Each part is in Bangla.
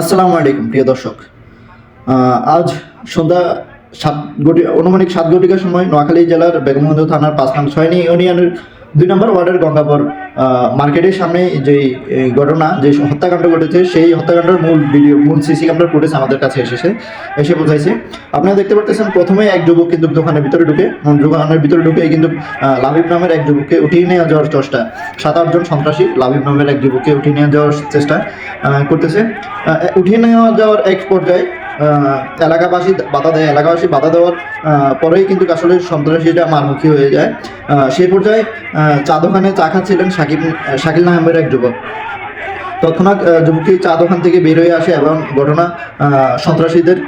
আসসালামু আলাইকুম, প্রিয় দর্শক। আজ সন্ধ্যা সাত গটি অনুমানিক সাত ঘটিকার সময় নোয়াখালী জেলার বেগমগঞ্জ থানার পাঁচ নাম ছয়নি ইউনিয়নের দুই নম্বর ওয়ার্ডের গঙ্গাপুর মার্কেটের সামনে যে ঘটনা, যে হত্যাকাণ্ড ঘটেছে, সেই হত্যাকাণ্ডের মূল ভিডিও, মূল সিসি ক্যামেরার ফুটেজ আমাদের কাছে এসেছে, এসে বোঝাইছে। আপনারা দেখতে পারতেছেন, প্রথমে এক যুবক কিন্তু দোকানের ভিতরে ঢুকে দোকানের ভিতরে ঢুকে কিন্তু লাভিব নামের এক যুবককে উঠিয়ে নিয়ে যাওয়ার চেষ্টা। সাত আটজন সন্ত্রাসী লাবিব নামের এক যুবককে উঠিয়ে নিয়ে যাওয়ার চেষ্টা করতেছে। উঠিয়ে নেওয়া যাওয়ার এক পর্যায়ে এলাকাবাসী বাধা দেয়, এলাকাবাসী বাধা দেওয়ার পরেই কিন্তু আসলে সন্ত্রাসীরা মারমুখী হয়ে যায়। সেই পর্যায়ে চা দোকানে চা খাচ্ছিলেন শাকিব শাকিল নামের এক যুবক। তৎক্ষণাৎ যুবকটি চা দোকান থেকে বের হয়ে আসে এবং ঘটনা সন্ত্রাসীদের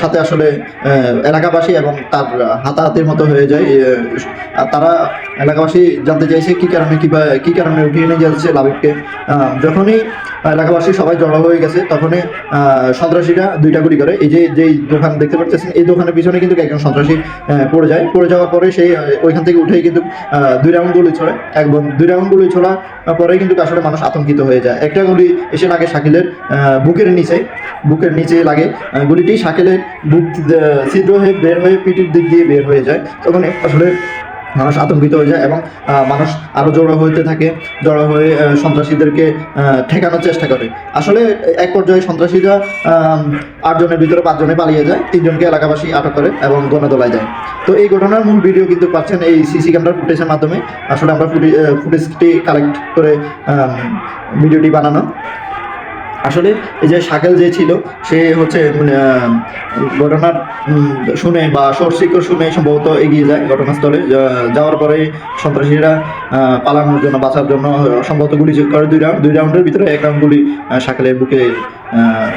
সাথে আসলে এলাকাবাসী এবং তার হাতাহাতির মতো হয়ে যায়। তারা এলাকাবাসী জানতে চাইছে কী কারণে, কি কি কারণে উঠিয়ে নিয়ে যাচ্ছে লাবিবকে যখনই এলাকাবাসী সবাই জড়ো হয়ে গেছে। তখনই সন্ত্রাসীরা দুইটা গুলি করে। এই যে, যেই দোকান দেখতে পাচ্ছেন এই দোকানের পিছনে কিন্তু একজন সন্ত্রাসী পড়ে যায়। পড়ে যাওয়ার পরে সেই ওইখান থেকে উঠেই কিন্তু দুই রাউন্ড গুলি ছড়ে এক দুই রাউন্ড গুলি ছোড়া পরেই কিন্তু আসলে মানুষ আতঙ্কিত হয়ে যায়। একটা গুলি এসে লাগে শাকিলের বুকের নিচে। বুকের নিচে লাগে। গুলিটি শাকিলের বুক ছিদ্র হয়ে বের হয়ে পিঠের দিক দিয়ে বের হয়ে যায়। তখন আসলে মানুষ আতঙ্কিত হয়ে যায় এবং মানুষ আরও জড়ো হইতে থাকে, জড়ো হয়ে সন্ত্রাসীদেরকে ঠেকানোর চেষ্টা করে। আসলে এক পর্যায়ে সন্ত্রাসীরা আটজনের ভিতরে পাঁচজনে পালিয়ে যায়, তিনজনকে এলাকাবাসী আটক করে এবং গণদোলায় যায় তো এই ঘটনার মূল ভিডিও কিন্তু পাচ্ছেন এই সিসি ক্যামেরার ফুটেজের মাধ্যমে। আসলে আমরা ফুটেজটি কালেক্ট করে ভিডিওটি বানানো। আসলে এই যে শাকেল যে ছিল, সে হচ্ছে ঘটনার শুনে বা সর্ষিকর শুনে সম্ভবত এগিয়ে যায় ঘটনাস্থলে। যাওয়ার পরে সন্ত্রাসীরা পালানোর জন্য, বাঁচার জন্য, সম্ভবত গুলি করে দুই রাউন্ড দুই রাউন্ডের ভিতরে এক রাউন্ড গুলি শাকেলের বুকে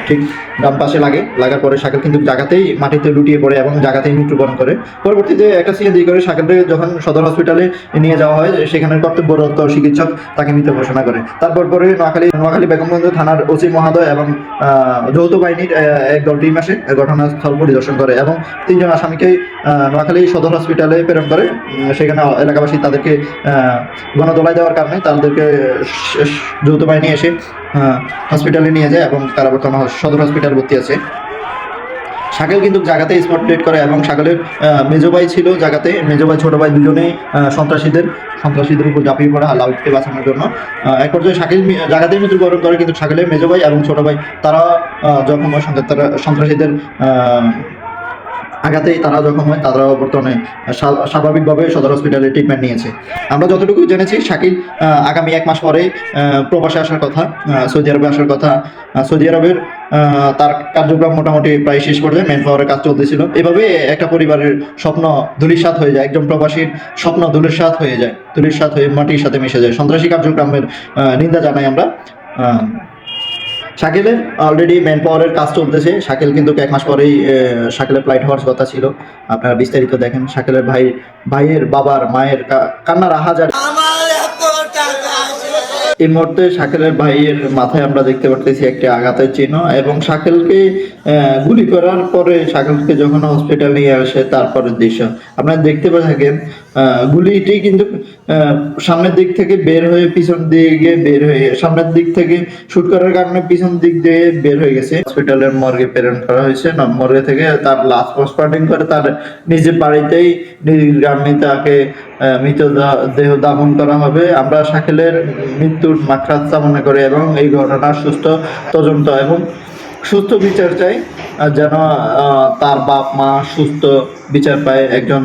ঠিক ডান পাশে লাগে। লাগার পরে শাকেল কিন্তু জায়গাতেই মাটিতে লুটিয়ে পড়ে এবং জায়গাতেই মৃত্যুবরণ করে। পরবর্তীতে একটা সিএনজি করে শাকেলকে যখন সদর হসপিটালে নিয়ে যাওয়া হয় সেখানে কর্তব্যরত চিকিৎসক তাকে মৃত ঘোষণা করে। তারপর পরে নোয়াখালী নোয়াখালী বেগমগঞ্জ থানার ওসি মহোদয় এবং যৌথ বাহিনীর একদল এক দল টিম আসে ঘটনাস্থল পরিদর্শন করে এবং তিনজন আসামিকেই আহ, নোয়াখালী সদর হসপিটালে প্রেরণ করে। সেখানে এলাকাবাসী তাদেরকে গণদোলায় দেওয়ার কারণে তাদেরকে যৌথ বাহিনী এসে হসপিটালে নিয়ে যায় এবং তারা বর্তমানে সদর হসপিটাল ভর্তি আছে। শাকেল কিন্তু জায়গাতে স্পট প্লেট করে এবং শাকালের মেজো ভাই ছিল জায়গাতে মেজো ভাই, ছোট ভাই দুজনেই সন্ত্রাসীদের সন্ত্রাসীদের উপর ঝাঁপিয়ে পড়া লাউটকে বাঁচানোর জন্য। এক পর্যায়ে শাকিল জায়গাতেই মৃত্যুবরণ করে কিন্তু শাকিলের মেজো ভাই এবং ছোটো ভাই, তারা যখন তারা সন্ত্রাসীদের আঘাতেই তারা যখন হয় তারা বর্তমানে স্বাভাবিকভাবে সদর হসপিটালে ট্রিটমেন্ট নিয়েছে। আমরা যতটুকু জেনেছি, শাকিল আগামী এক মাস পরে প্রবাসে আসার কথা সৌদি আরবে আসার কথা সৌদি আরবের তার কার্যক্রম মোটামুটি প্রায় শেষ পর্যায়ে ম্যান পাওয়ারের কাজ চলতেছিল। এভাবে একটা পরিবারের স্বপ্ন ধুলিসাৎ হয়ে যায়, একজন প্রবাসীর স্বপ্ন ধুলিসাৎ হয়ে যায় ধুলিসাৎ হয়ে মাটির সাথে মিশে যায়। সন্ত্রাসী কার্যক্রমের নিন্দা জানাই আমরা শাকিলের অলরেডি ম্যান পাওয়ারের কাজ চলতেছে। শাকিল কিন্তু এক মাস পরেই শাকিলের ফ্লাইট হওয়ার কথা ছিল। আপনারা বিস্তারিত দেখেন, শাকিলের ভাই, ভাইয়ের বাবার, মায়ের কান্নার আহাজার এই মুহূর্তে শাকিলের ভাইয়ের মাথায় আমরা দেখতে পারতেছি একটি আঘাতের চিহ্ন এবং শাকিলকে গুলি করার পরে শাকিলকে যখন হসপিটাল নিয়ে আসে, তারপরের দৃশ্য। আপনারা দেখতে থাকেন গুলিটি কিন্তু সামনের দিক থেকে বের হয়ে পিছন দিকে বের হয়ে, সামনের দিক থেকে শুট করার কারণে পিছন দিক দিয়ে বের হয়ে গেছে। হসপিটালের মর্গে প্রেরণ করা হয়েছে। মর্গে থেকে তার লাস্ট পোস্টমর্টম করে তার নিজের বাড়িতেই গ্রামে তাকে মৃতদেহ দেহ দাফন করা হবে। আমরা শাকিলের মৃত্যুর মাত্রাত কামনা করি এবং এই ঘটনার সুস্থ, তদন্ত এবং সুস্থ বিচার চাই যেন তার বাপ মা সুস্থ বিচার পায় একজন।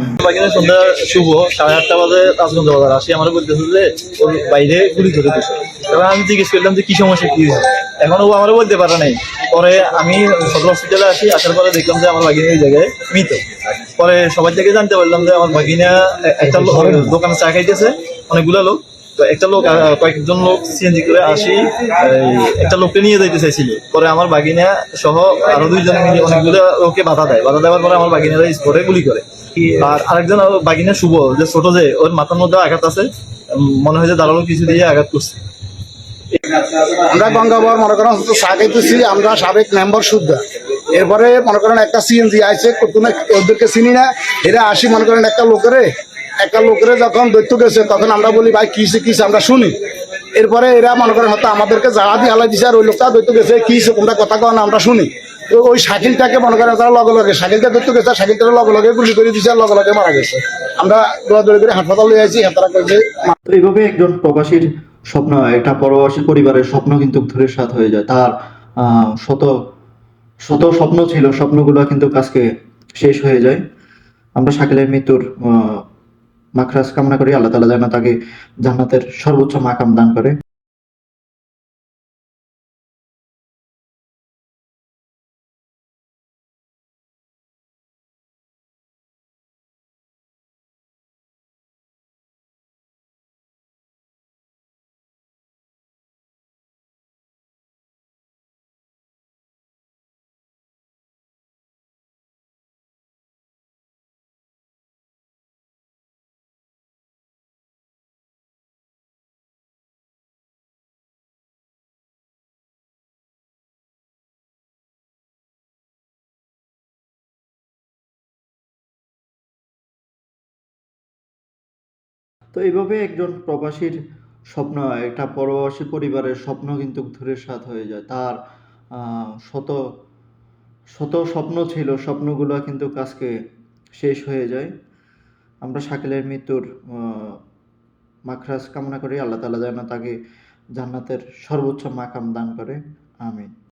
সন্ধ্যা শুভ, সাড়ে আটটা বাজে রাজগঞ্জ বাজার। আসি আমার বলতেছে যে ওর বাইরে গুলি করে দিছে। এবার আমি জিজ্ঞেস করলাম যে, কি সমস্যা, কি হয়েছে? এখন ও আমারও বলতে পারে নাই। পরে আমি সদর হসপিটালে আসি, আসার পরে দেখলাম যে, আমার বাগিনা এই জায়গায় মৃত। পরে সবার থেকে জানতে পারলাম যে, আমার বাগিনা একটা দোকানে চা খাইতেছে, অনেকগুলো লোক। তো একটা লোক কয়েকজন লোক সিএনজি করে আসি একটা লোককে নিয়ে যাইতে চাইছিল। পরে আমার বাগিনা সহ আরও দুইজন মিলে অনেকগুলো লোককে বাধা দেয়। বাধা দেওয়ার পরে আমার বাগিনারা স্পটে গুলি করে। আর আরেকজন বাগিনা শুভ যে ছোট যে, ওর মাথার মধ্যে আঘাত আছে মনে হয় যে দাঁড়াল কিছু দিয়ে আঘাত করছে। আমরা গঙ্গাবর মনে করেন সাগাইতেছি আমরা সাবেক মেম্বার এরপরে মনে করেন একটা সিএনজি আইছে তুমি ওদেরকে চিনি না, এরা আসি মনে করেন একটা লোকেরে একটা লোকেরে যখন দৈত্য গেছে তখন আমরা বলি ভাই কিসে কিসে আমরা শুনি। এরপরে এরা মনে করেন হয়তো আমাদেরকে জায়গা দিয়ে হালাই দিছে আর ওই লোকটা ধরতে গেছে কি হইছে, তোমরা কথা কয় না আমরা শুনি। তো ওই শাকিলটাকে মনে করেন তারা লগে লগে শাকিলটা ধরতে গেছে শাকিলটাকে লগে লগে গুলি করে দিছে আর লগে লগে মারা গেছে। আমরা দৌড়াদৌড়ি করে হাসপাতাল নিয়ে আসি হাতারা করেছে এইভাবে একজন প্রবাসীর স্বপ্ন একটা প্রবাসী পরিবারের স্বপ্ন কিন্তু ধূলিসাৎ হয়ে যায়। তার শত শত স্বপ্ন ছিল স্বপ্নগুলো কিন্তু আজকে শেষ হয়ে যায়। আমরা শাকিলের মৃত্যুর মাখরাজ কামনা করি আল্লাহ তালা যেন তাকে জান্নাতের সর্বোচ্চ মাকাম দান করে। তো এইভাবে একজন প্রবাসীর স্বপ্ন, একটা প্রবাসী পরিবারের স্বপ্ন কিন্তু ধূলিসাৎ হয়ে যায়। তার শত শত স্বপ্ন ছিল, স্বপ্নগুলো কিন্তু আজকে শেষ হয়ে যায়। আমরা শাকিলের মৃত্যুর মাখরাজ কামনা করি। আল্লাহ তালা যেন তাকে জান্নাতের সর্বোচ্চ মাকাম দান করে। আমিন।